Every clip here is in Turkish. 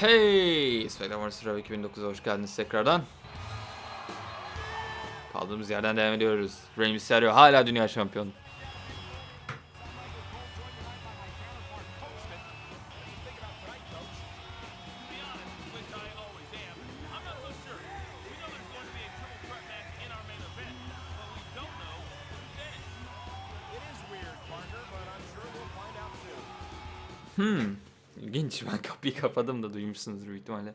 Hey! Vs. Raw 2009'a hoş geldiniz tekrardan. Kaldığımız yerden devam ediyoruz. Rey Mysterio hala dünya şampiyonu. İlginç. Ben kapıyı kapadım da duymuşsunuzdur büyük ihtimalle.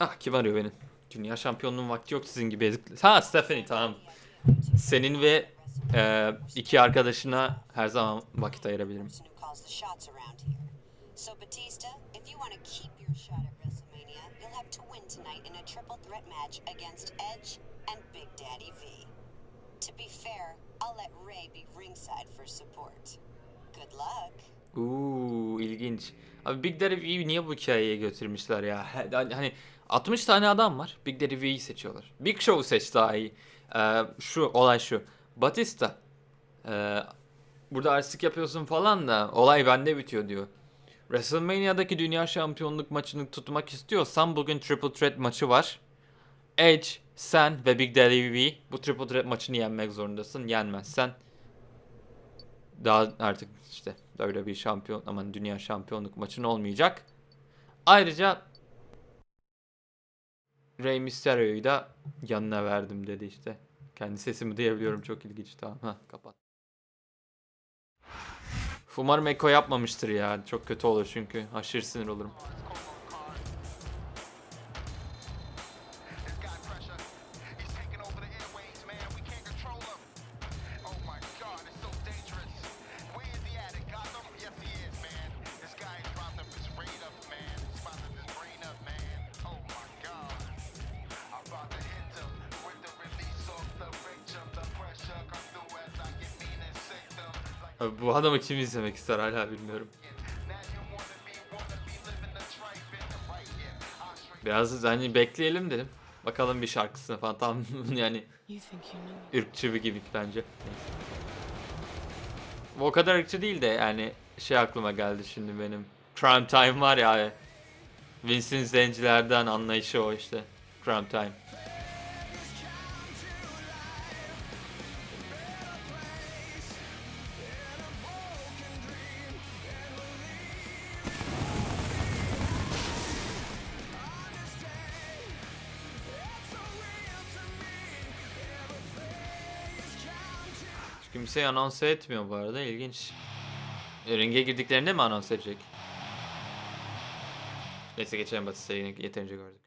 Ah kim arıyor beni? Dünya şampiyonluğun vakti yok sizin gibi ezikli. Ha Stephanie tamam. Senin ve e, iki arkadaşına her zaman vakit ayırabilirim. To be fair, I'll let Ray be ringside for support. Good luck. Uuu ilginç. Abi Big Daddy V'yi niye bu hikayeye götürmüşler ya? Hani 60 tane adam var. Big Daddy V'yi seçiyorlar. Big Show'u seç daha iyi. Ee, şu olay şu. Batista. ee, burada artistik yapıyorsun falan da olay bende bitiyor diyor. WrestleMania'daki dünya şampiyonluk maçını tutmak istiyorsan bugün Triple Threat maçı var. Edge, sen ve Big Daddy V bu Triple Threat maçını yenmek zorundasın. Yenmezsen daha artık işte böyle bir şampiyon aman dünya şampiyonluk maçın olmayacak. Ayrıca Rey Mysterio'yu da yanına verdim dedi işte. Kendi sesimi duyabiliyorum çok ilginç tamam ha kapat. Umarım Eko yapmamıştır ya. Çok kötü olur çünkü. Aşırı sinir olurum. Bu adamı kim izlemek ister hala bilmiyorum. Biraz hani bekleyelim dedim. Bakalım bir şarkısına falan tam yani ırkçı bir gimmick bence. O kadar ırkçı değil de yani şey aklıma geldi şimdi benim. Prime Time var ya. Vince'in zencilerden anlayışı o işte. Prime Time. Kimse anons etmiyor bu arada ilginç. E, Ringe girdiklerinde mi anons edecek? Neyse geçelim Batista'yı yine yeterince gördük.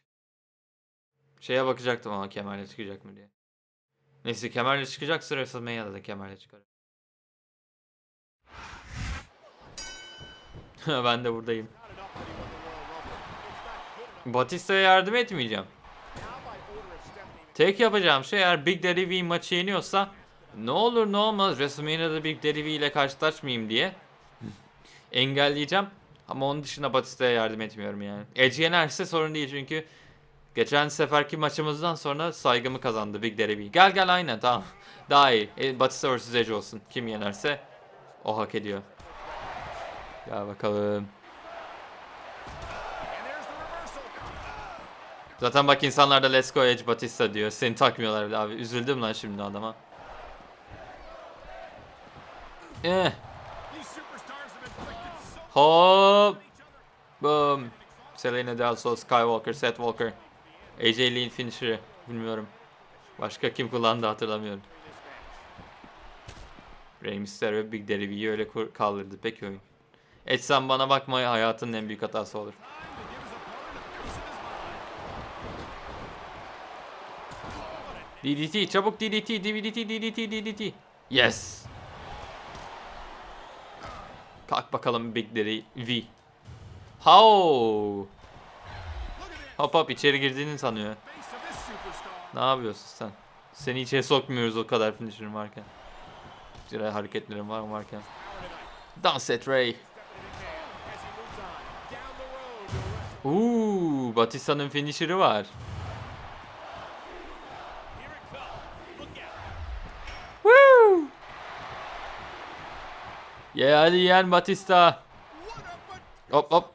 Şeye bakacaktım ama kemerle çıkacak mı diye. Neyse kemerle çıkacaksa WrestleMania'da da kemerle çıkar. ben de buradayım. Batista'ya yardım etmeyeceğim. Tek yapacağım şey eğer Big Daddy V maçı yeniyorsa ne olur ne olmaz WrestleMania'da Big Daddy V ile karşılaşmayayım diye engelleyeceğim. Ama onun dışında Batista'ya yardım etmiyorum yani. Edge yenerse sorun değil çünkü geçen seferki maçımızdan sonra saygımı kazandı Big V. Gel gel aynen tamam. Daha iyi. E, Batista vs Edge olsun. Kim yenerse o hak ediyor. Gel bakalım. Zaten bak insanlar da Let's Go Edge Batista diyor. Seni takmıyorlar bile abi. Üzüldüm lan şimdi adama. Eh. Hop. Boom. Selena Delso, Skywalker, Seth Walker. AJ Lee finisher'ı. Bilmiyorum. Başka kim kullandı hatırlamıyorum. Rey Mysterio Big Daddy öyle kaldırdı. Peki oyun. Edge sen bana bakma hayatının en büyük hatası olur. DDT çabuk DDT DDT DDT DDT Yes Kalk bakalım Big Daddy V. How? Hop hop içeri girdiğini sanıyor. Ne yapıyorsun sen? Seni içeri sokmuyoruz o kadar finisher'ın varken. Güzel hareketlerin var varken? Dans et Ray. Uuu Batista'nın finisher'ı var Ye hadi Batista. Hop hop.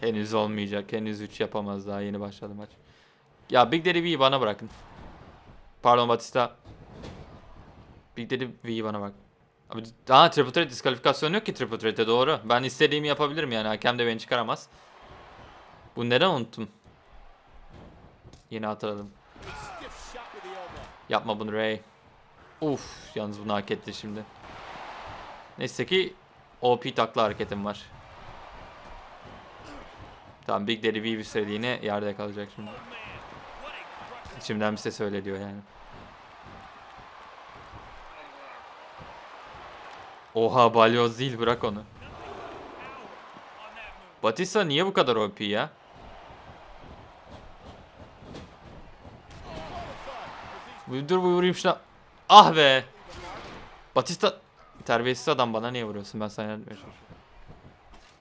Henüz olmayacak. Henüz 3 yapamaz daha. Yeni başladı maç. Ya Big Daddy V'yi bana bırakın. Pardon Batista. Big Daddy V'yi bana bak. Abi, aa Triple Threat diskalifikasyon yok ki Triple Threat'e doğru. Ben istediğimi yapabilirim yani. Hakem de beni çıkaramaz. Bu neden unuttum? Yeni hatırladım. Yapma bunu Ray. Uf, yalnız bunu hak etti şimdi. Neyse ki OP takla hareketim var. Tamam Big Daddy bir süreliğine yerde kalacak şimdi. İçimden bir ses öyle diyor yani. Oha balyoz değil bırak onu. Batista niye bu kadar OP ya? Dur bir vurayım şuna. Ah be. Batista terbiyesiz adam bana niye vuruyorsun? Ben sana yardım etmeye.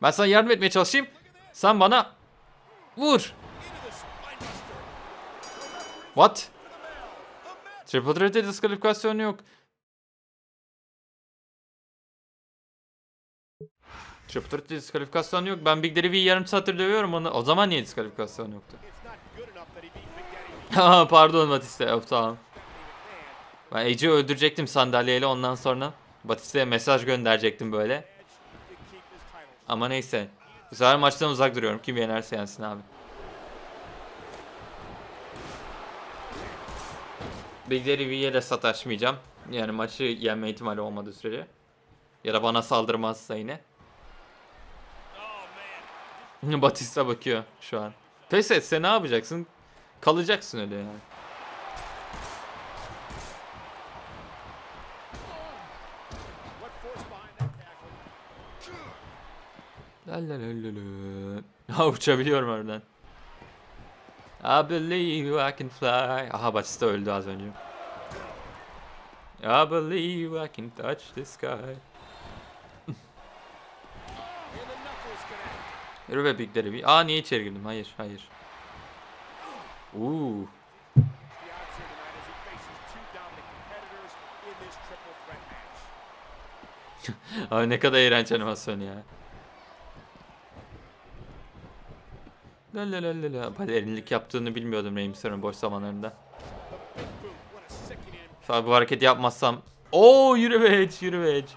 Ben sana yardım etmeye çalışayım. Sen bana vur. What? Triple Threat'e diskalifikasyon yok. Triple Threat'e diskalifikasyon yok. Ben Big Daddy yarım saattir dövüyorum onu. O zaman niye diskalifikasyon yoktu? Pardon Batista. Yok tamam. Ben Edge'i öldürecektim sandalyeyle ondan sonra. Batista'ya mesaj gönderecektim böyle. Ama neyse. Bu sefer maçtan uzak duruyorum. Kim yenerse yensin abi. Big Daddy V'ye de sataşmayacağım. Yani maçı yenme ihtimali olmadığı sürece. Ya da bana saldırmazsa yine. Batista bakıyor şu an. Pes etse ne yapacaksın? Kalacaksın öyle yani. La la la la la. Ha uçabiliyorum oradan. I believe I can fly. Aha Batista öldü az önce. I believe I can touch the sky. Yürü be Big Daddy. Aa niye içeri girdim? Hayır, hayır. Uuu. Abi ne kadar iğrenç animasyon ya. La la. Balerinlik yaptığını bilmiyordum Rey Mysterio'nun boş zamanlarında. Bu hareketi yapmazsam... Oo yürü be Edge, yürü be Edge.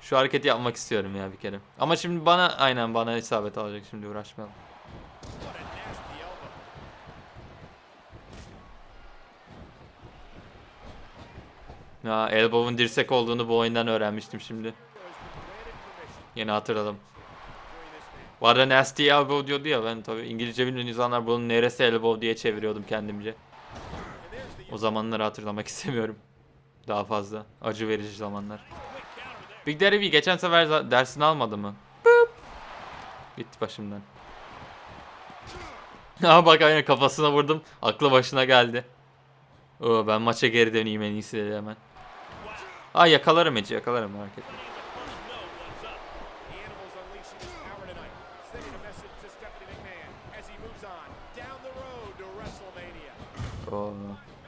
Şu hareketi yapmak istiyorum ya bir kere. Ama şimdi bana aynen bana isabet alacak şimdi uğraşmayalım. Ya elbow'un dirsek olduğunu bu oyundan öğrenmiştim şimdi. Yeni hatırladım. Bu arada nasty elbow diyordu ya ben tabi İngilizce bilmeyen insanlar bunun neresi elbow diye çeviriyordum kendimce. O zamanları hatırlamak istemiyorum. Daha fazla. Acı verici zamanlar. Big Daddy V geçen sefer dersini almadı mı? Boop. Gitti başımdan. Ama bak aynen kafasına vurdum. Aklı başına geldi. Oo, ben maça geri döneyim en iyisi dedi hemen. Aa yakalarım Ece yakalarım merak etme. Oo,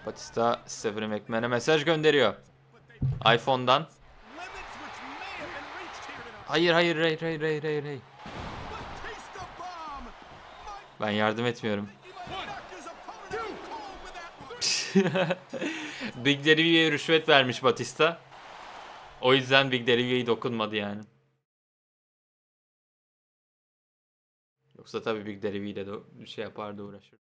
Batista Stephanie McMahon'e mesaj gönderiyor. iPhone'dan. Hayır hayır hayır hayır hayır hayır. hayır. Ben yardım etmiyorum. Big Daddy'ye rüşvet vermiş Batista. O yüzden Big Daddy'ye dokunmadı yani. Yoksa tabii Big ile de şey yapardı uğraşır.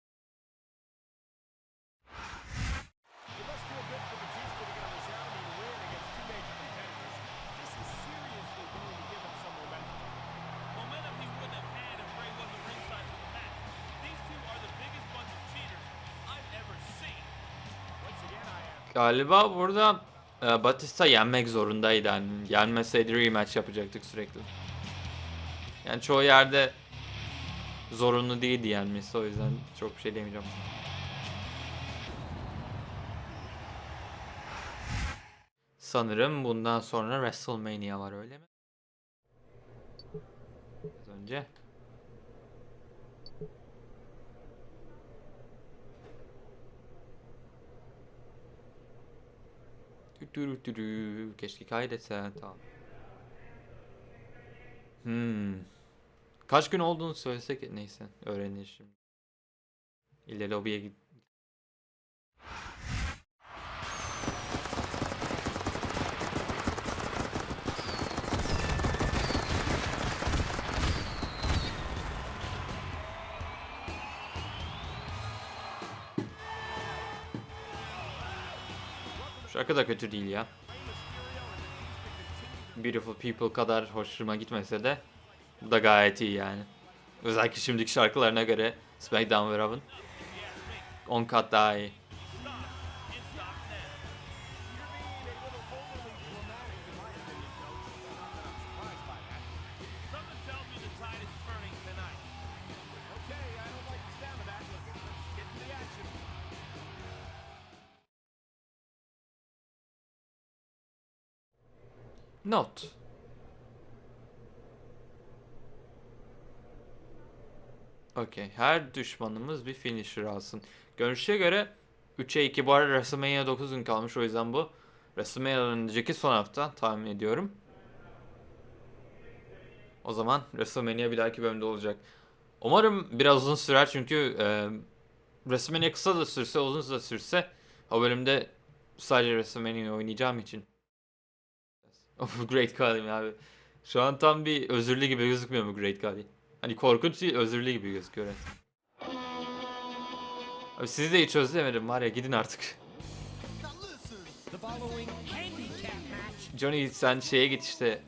Galiba burada e, Batista yenmek zorundaydı. Yani yenmeseydi rematch yapacaktık sürekli. Yani çoğu yerde zorunlu değildi yenmesi o yüzden çok bir şey demeyeceğim. Sanırım bundan sonra WrestleMania var öyle mi? Az önce. Tütürütürü. Keşke kaydetse tamam. Hmm. Kaç gün olduğunu söylesek neyse öğrenir şimdi. İlle lobiye git. Şarkı da kötü değil ya. Beautiful People kadar hoşuma gitmese de bu da gayet iyi yani. Özellikle şimdiki şarkılarına göre SmackDown ve Raw'ın 10 kat daha iyi. Not. Okey. Her düşmanımız bir finisher alsın. Görünüşe göre 3'e 2 bu arada WrestleMania 9 gün kalmış o yüzden bu WrestleMania'dan önceki son hafta tahmin ediyorum. O zaman WrestleMania bir dahaki bölümde olacak. Umarım biraz uzun sürer çünkü e, WrestleMania kısa da sürse uzun da sürse o bölümde sadece WrestleMania oynayacağım için. Of Great Khali abi. Şu an tam bir özürlü gibi gözükmüyor mu Great Khali? Hani korkunç değil özürlü gibi gözüküyor resmen. Abi sizi de hiç özlemedim var ya gidin artık. Johnny sen şeye git işte.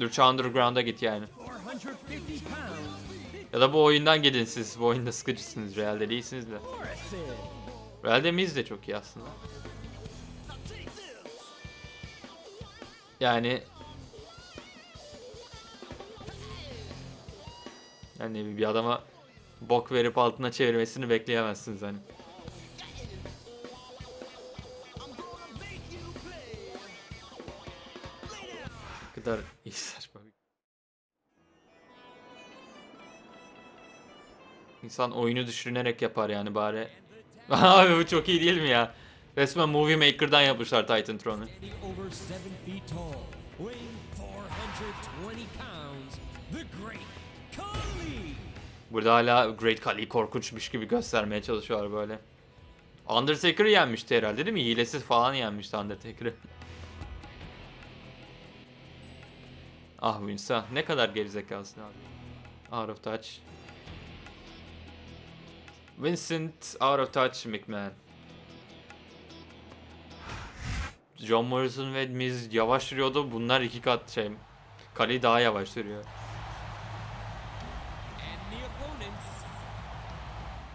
Lucha Underground'a git yani. 450 pounds, Ya da bu oyundan gidin siz. Bu oyunda sıkıcısınız. Real'de değilsiniz de. Real'de Miz de çok iyi aslında. Yani yani bir adama bok verip altına çevirmesini bekleyemezsiniz hani. Kadar iyi saçma. İnsan oyunu düşünerek yapar yani bari. Abi bu çok iyi değil mi ya? Resmen Movie Maker'dan yapmışlar Titan Throne'u. Standing over 7 feet tall, weighing 420 pounds, the Great Khali. Burada hala Great Khali korkunçmuş gibi göstermeye çalışıyorlar böyle. Undertaker'ı yenmişti herhalde değil mi? Hilesiz falan yenmişti Undertaker'ı. ah Vince ne kadar gerizekalısın abi. Out of touch. Vincent out of touch McMahon. John Morrison ve Miz yavaş sürüyordu. Bunlar iki kat şey. Khali daha yavaş sürüyor.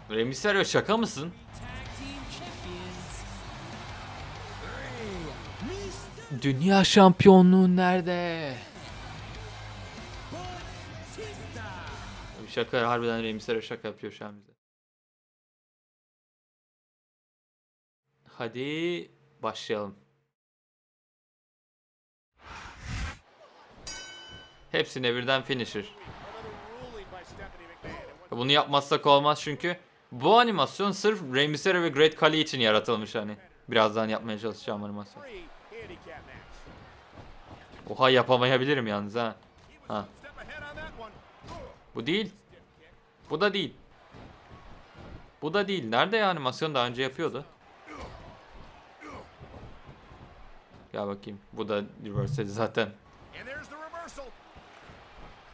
Rey Mysterio şaka mısın? Dünya şampiyonluğu nerede? Şaka harbiden Rey Mysterio şaka yapıyor şu an bize. Hadi başlayalım. Hepsine birden finisher. Bunu yapmazsak olmaz çünkü bu animasyon sırf Rey Mysterio ve Great Khali için yaratılmış hani. Birazdan yapmaya çalışacağım animasyon. Oha yapamayabilirim yalnız ha. Ha. Bu değil. Bu da değil. Bu da değil. Nerede ya animasyon daha önce yapıyordu? Gel bakayım. Bu da reverse zaten. And there's the reversal.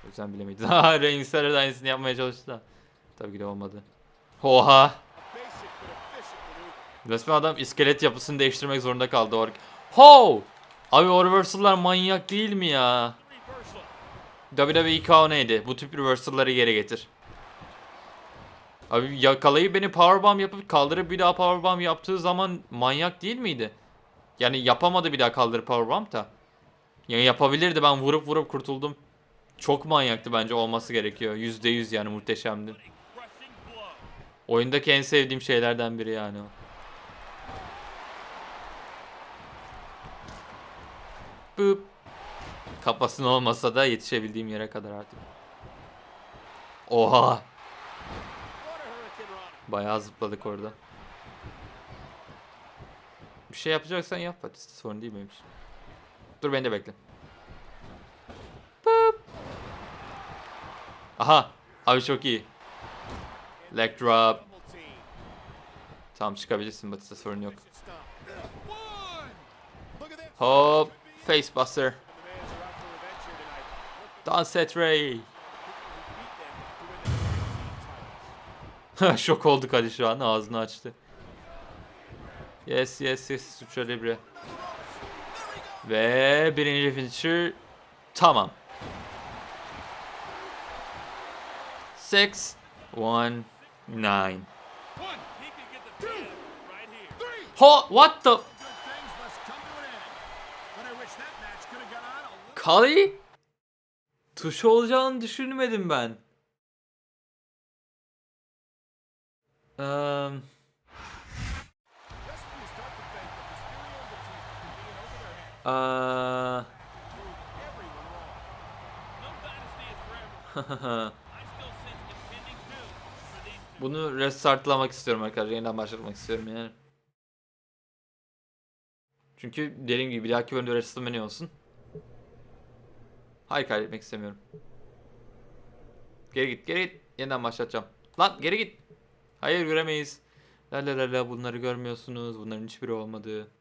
O yüzden bilemeyiz. Ha da aynısını yapmaya çalıştı da. Tabii ki de olmadı. Oha. Resmen adam iskelet yapısını değiştirmek zorunda kaldı. Or Ho! Abi o reversal'lar manyak değil mi ya? WWE KO neydi? Bu tip reversal'ları geri getir. Abi yakalayıp beni powerbomb yapıp kaldırıp bir daha powerbomb yaptığı zaman manyak değil miydi? Yani yapamadı bir daha kaldırıp powerbomb da. Yani yapabilirdi ben vurup vurup kurtuldum. Çok manyaktı bence olması gerekiyor. %100 yani muhteşemdi. Oyundaki en sevdiğim şeylerden biri yani o. Bıp. Kafasın olmasa da yetişebildiğim yere kadar artık. Oha. Bayağı zıpladık orada. Bir şey yapacaksan yap Batista sorun değil benim için. Dur beni de bekle. Aha. Abi çok iyi. Leg drop. Tamam çıkabilirsin Batista sorun yok. Hop. Face buster. Dans et Ray. Şok olduk hadi şu an ağzını açtı. Yes yes yes Lucha Libre. Ve birinci finisher tamam. 6 1 9 He can get the pin right here. Ho what the Good things must come to an end. But I wish that match could have gone on a little Kali? Tuş olacağını düşünmedim ben. Um, Just bunu restartlamak istiyorum arkadaşlar. Yeniden başlatmak istiyorum yani. Çünkü dediğim gibi bir dahaki bölümde WrestleMania olsun. Hayır kaybetmek istemiyorum. Geri git, geri git. Yeniden başlatacağım. Lan geri git. Hayır göremeyiz. La la la la bunları görmüyorsunuz. Bunların hiçbiri olmadı.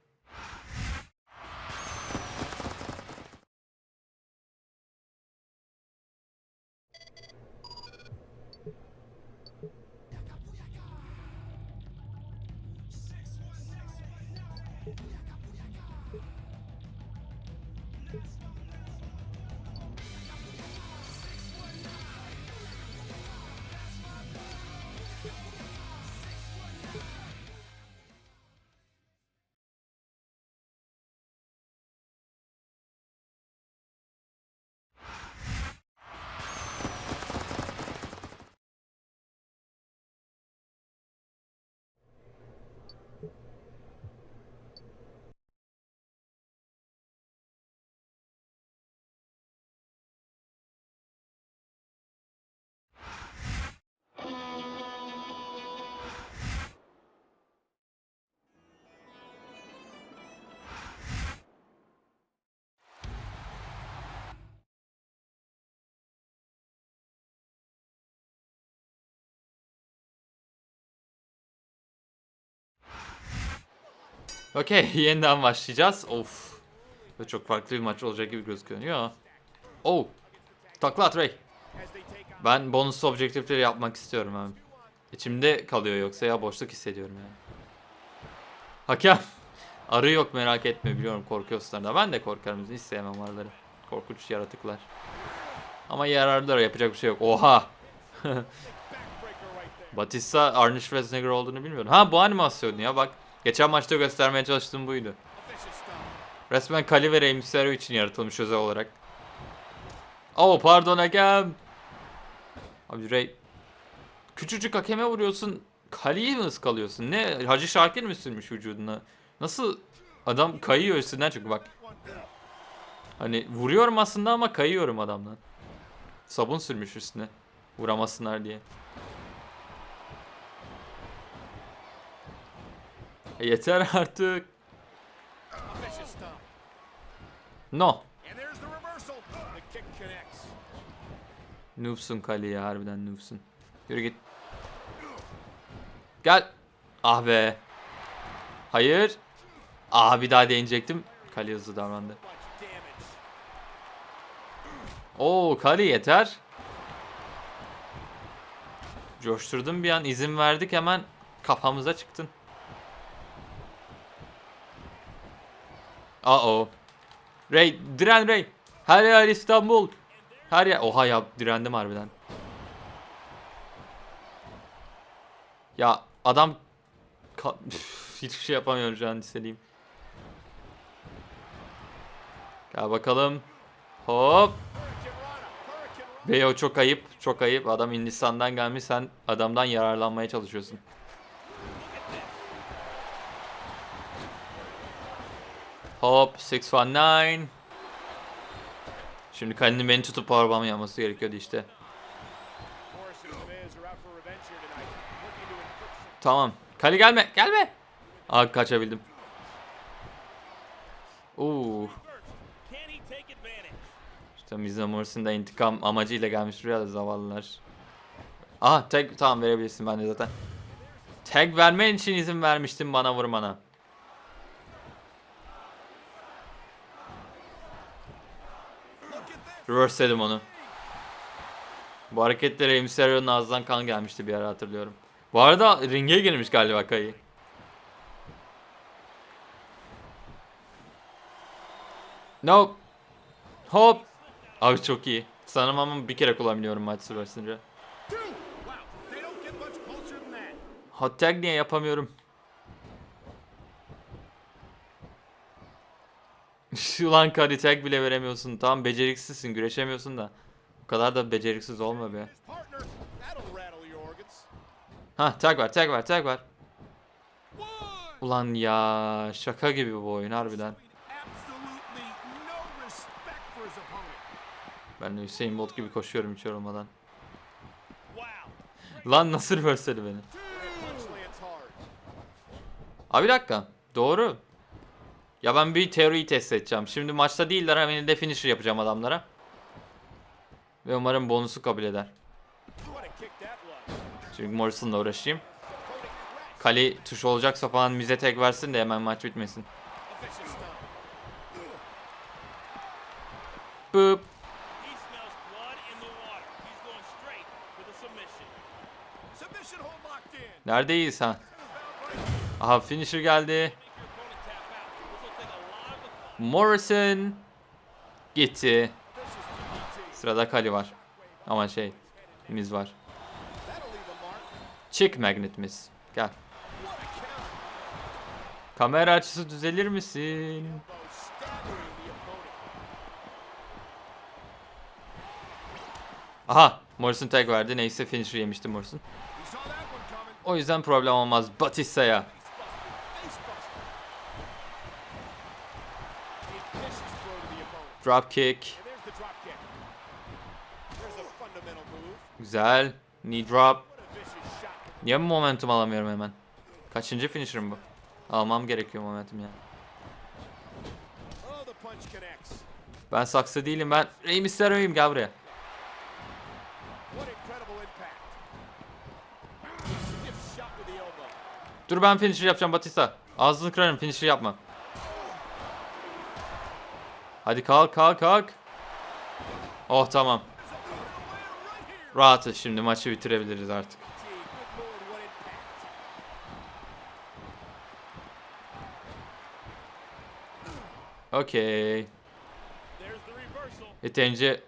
Okey yeniden başlayacağız. Of. Ve çok farklı bir maç olacak gibi gözüküyor. Oh. Takla at Ray. Ben bonus objektifleri yapmak istiyorum abi. İçimde kalıyor yoksa ya boşluk hissediyorum yani. Hakem. Arı yok merak etme biliyorum korkuyorsun da. Ben de korkarım hiç sevmem arıları. Korkunç yaratıklar. Ama yararlılar yapacak bir şey yok. Oha. Batista Arnold Schwarzenegger olduğunu bilmiyorum. Ha bu animasyon ya bak. Geçen maçta göstermeye çalıştığım buydu. Resmen Kali ve Rey Mysterio için yaratılmış özel olarak. Oh pardon hakem. Abi Rey küçücük hakeme vuruyorsun. Kali'yi mi ıskalıyorsun? Ne? Hacı Şakir mi sürmüş vücuduna? Nasıl adam kayıyor üstünden çünkü bak. Hani vuruyorum aslında ama kayıyorum adamdan. Sabun sürmüş üstüne. Vuramasınlar diye. Yeter artık. No. Noobsun Kali ya harbiden noobsun. Yürü git. Gel. Ah be. Hayır. Ah bir daha değinecektim. Kali hızlı davrandı. Oo Kali yeter. Coşturdum bir an izin verdik hemen kafamıza çıktın. Aa o. Ray diren Ray. Her yer İstanbul. Her yer oha ya direndim harbiden. Ya adam hiçbir şey yapamıyorum şu an istediğim. Gel bakalım. Hop. Hurricane Rana. Hurricane Rana. Ve o çok ayıp, çok ayıp. Adam Hindistan'dan gelmiş, sen adamdan yararlanmaya çalışıyorsun. Hop, 619. Şimdi Kali'nin beni tutup powerbomb yapması gerekiyordu işte. Tamam. Kali gelme, gelme. Aa kaçabildim. Oo, Can he take advantage? Tabii Miz Morrison da intikam amacıyla gelmiş buraya da zavallılar. Ah tag tamam verebilirsin ben de zaten. Tag vermen için izin vermiştim bana vurmana. Reverse'ledim onu. Bu hareketlere Rey Mysterio'nun ağzından kan gelmişti bir ara hatırlıyorum. Bu arada ringe girmiş galiba Kayı. No. Hop. Abi çok iyi. Sanırım ama bir kere kullanabiliyorum maç süresince. Hot tag niye yapamıyorum? Ulan Cody tag bile veremiyorsun. Tamam beceriksizsin, güreşemiyorsun da. O kadar da beceriksiz olma be. Ha tag var, tag var, tag var. Ulan ya şaka gibi bu oyun harbiden. Ben Hüseyin Bolt gibi koşuyorum hiç yorulmadan. Lan nasıl reverse'ledi beni? Abi dakika. Doğru. Ya ben bir teoriyi test edeceğim. Şimdi maçta değiller hemen de finisher yapacağım adamlara. Ve umarım bonusu kabul eder. Çünkü Morrison'la uğraşayım. Kali tuş olacaksa falan mize tek versin de hemen maç bitmesin. Bıp. Neredeyiz ha? Aha finisher geldi. Morrison gitti. Sırada Kali var. Ama şey, Miz var. Chick Magnet Miz. Gel. Kamera açısı düzelir misin? Aha, Morrison tag verdi. Neyse finisher yemişti Morrison. O yüzden problem olmaz Batista'ya. Face buster. A vicious throw to the opponent. Drop kick. And there's the drop kick. There's a fundamental move. Güzel. Knee drop. Niye momentum alamıyorum hemen? Kaçıncı finisher'ım bu? Almam gerekiyor momentum ya. Oh, punch connects. Ben saksı değilim ben. Rey Mysterio'yum gel buraya. Dur ben finisher yapacağım Batista. Ağzını kırarım finisher yapma. Hadi kalk kalk kalk. Oh tamam. Rahatız şimdi maçı bitirebiliriz artık. Okey. Yeterince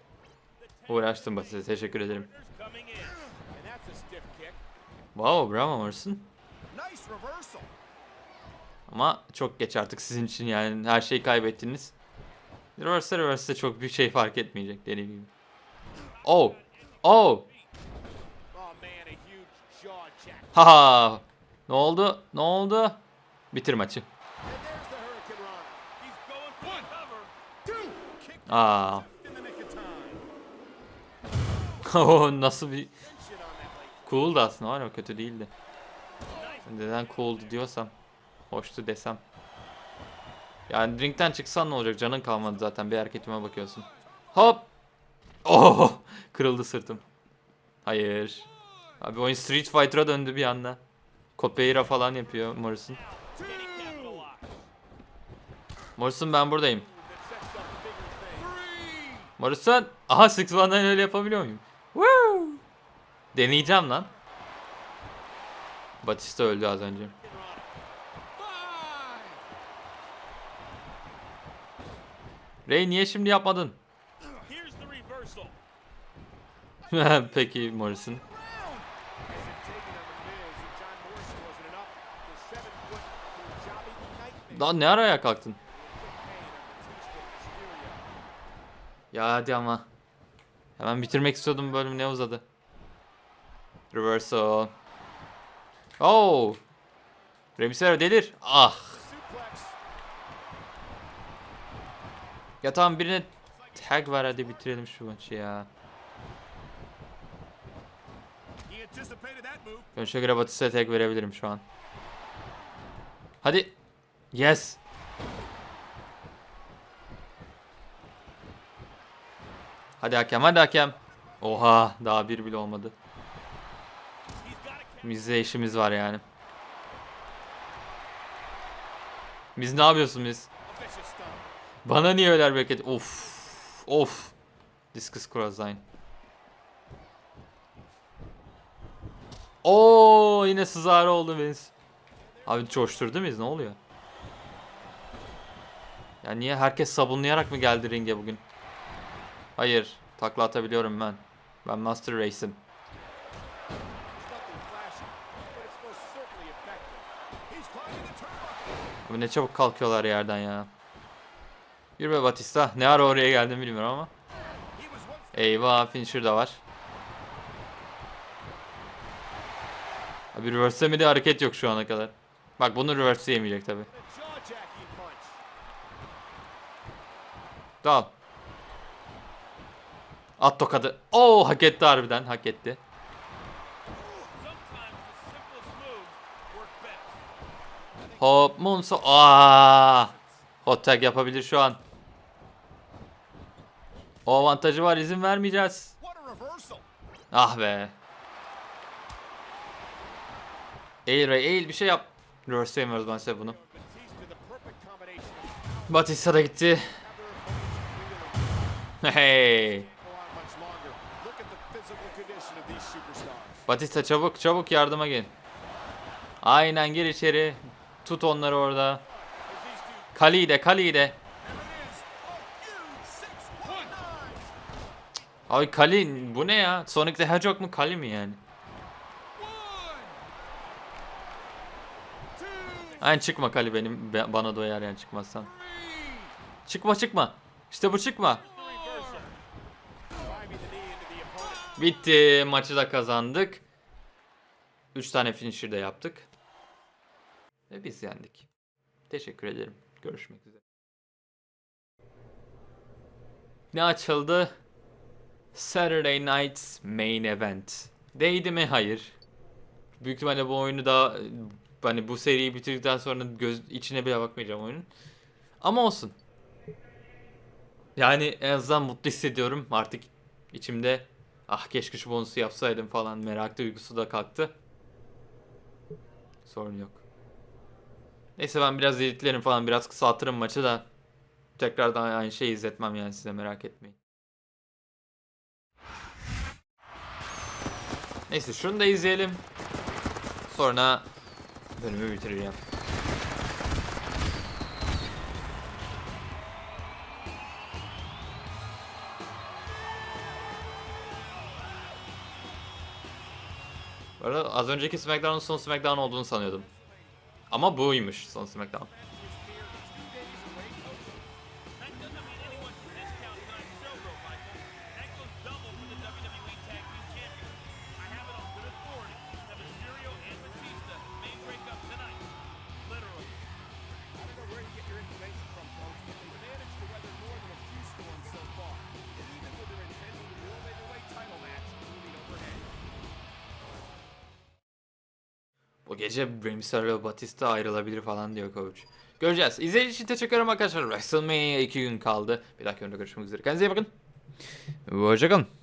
uğraştım Batista teşekkür ederim. Wow bravo Morrison. Ama çok geç artık sizin için yani her şeyi kaybettiniz. Reverse reverse çok bir şey fark etmeyecek dediğim gibi. Oh. Oh. Haha. Ne oldu? Ne oldu? Bitir maçı. Aa. time. Oh, nasıl bir cool'du aslında var ya kötü değildi. Neden cool'du diyorsam hoştu desem. Yani ringden çıksan ne olacak? Canın kalmadı zaten. Bir hareketime bakıyorsun. Hop. Oh! Kırıldı sırtım. Hayır. Abi oyun Street Fighter'a döndü bir anda. Copeira falan yapıyor Morrison. Morrison ben buradayım. Morrison. Aha Six One'dan öyle yapabiliyor muyum? Woo! Deneyeceğim lan. Batista öldü az önce. Ray niye şimdi yapmadın? Here's the reversal. Peki Morrison. As if taking on the Miz and John Morrison wasn't enough, the seven foot Punjabi nightmare. Lan ne araya kalktın? Ya hadi ama. Hemen bitirmek istiyordum bölüm ne uzadı. Reversal. Oh. Rey delir. Ah. Ya tamam birine tag var hadi bitirelim şu maçı ya. Görünüşe göre Batista'ya tag verebilirim şu an. Hadi. Yes. Hadi hakem hadi hakem. Oha daha bir bile olmadı. Bizde işimiz var yani. Biz ne yapıyorsun biz? Bana niye öyle hareket? Of. Of. Discus crossline. Oo yine sızarı oldu biz. Abi coşturdu muyuz? Ne oluyor? Ya niye herkes sabunlayarak mı geldi ringe bugün? Hayır. Takla atabiliyorum ben. Ben Master Race'im. Abi ne çabuk kalkıyorlar yerden ya. Yürü be Batista. Ne ara oraya geldim bilmiyorum ama. Eyvah finisher da var. Abi reverse'lemedi hareket yok şu ana kadar. Bak bunu reverse'leyemeyecek tabi. a jaw-jacking punch. Dal. At tokadı. Oo hak etti harbiden hak etti. Hop Monso. Aa! Hot tag yapabilir şu an. O avantajı var izin vermeyeceğiz. Ah be. Eğil Ray eğil bir şey yap. Bunu. Batista, the perfect combination of Batista da gitti. Hey. Batista çabuk çabuk yardıma gelin. Aynen gir içeri. Tut onları orada. Kali'yi de Kali'yi de. Abi Kali bu ne ya? Sonic the Hedgehog mu Kali mi yani? Aynen çıkma Kali benim be- bana doyar yani çıkmazsan. Çıkma çıkma. İşte bu çıkma. Bitti. Maçı da kazandık. 3 tane finisher de yaptık. Ve biz yendik. Teşekkür ederim. Görüşmek üzere. Ne açıldı? Saturday Night's Main Event. Değdi mi? Hayır. Büyük ihtimalle bu oyunu da hani bu seriyi bitirdikten sonra göz içine bile bakmayacağım oyunun. Ama olsun. Yani en azından mutlu hissediyorum. Artık içimde ah keşke şu bonusu yapsaydım falan merak duygusu da kalktı. Sorun yok. Neyse ben biraz editlerim falan biraz kısaltırım maçı da tekrardan aynı şeyi izletmem yani size merak etmeyin. Neyse şunu da izleyelim. Sonra bölümü bitireceğim. Bu arada az önceki SmackDown'un son SmackDown olduğunu sanıyordum. Ama buymuş son SmackDown. Gece ve Batista ayrılabilir falan diyor coach. Göreceğiz. İzlediğiniz için teşekkür ederim arkadaşlar. WrestleMania 2 gün kaldı. Bir dahaki oyunda görüşmek üzere. Kendinize iyi bakın. Hoşçakalın.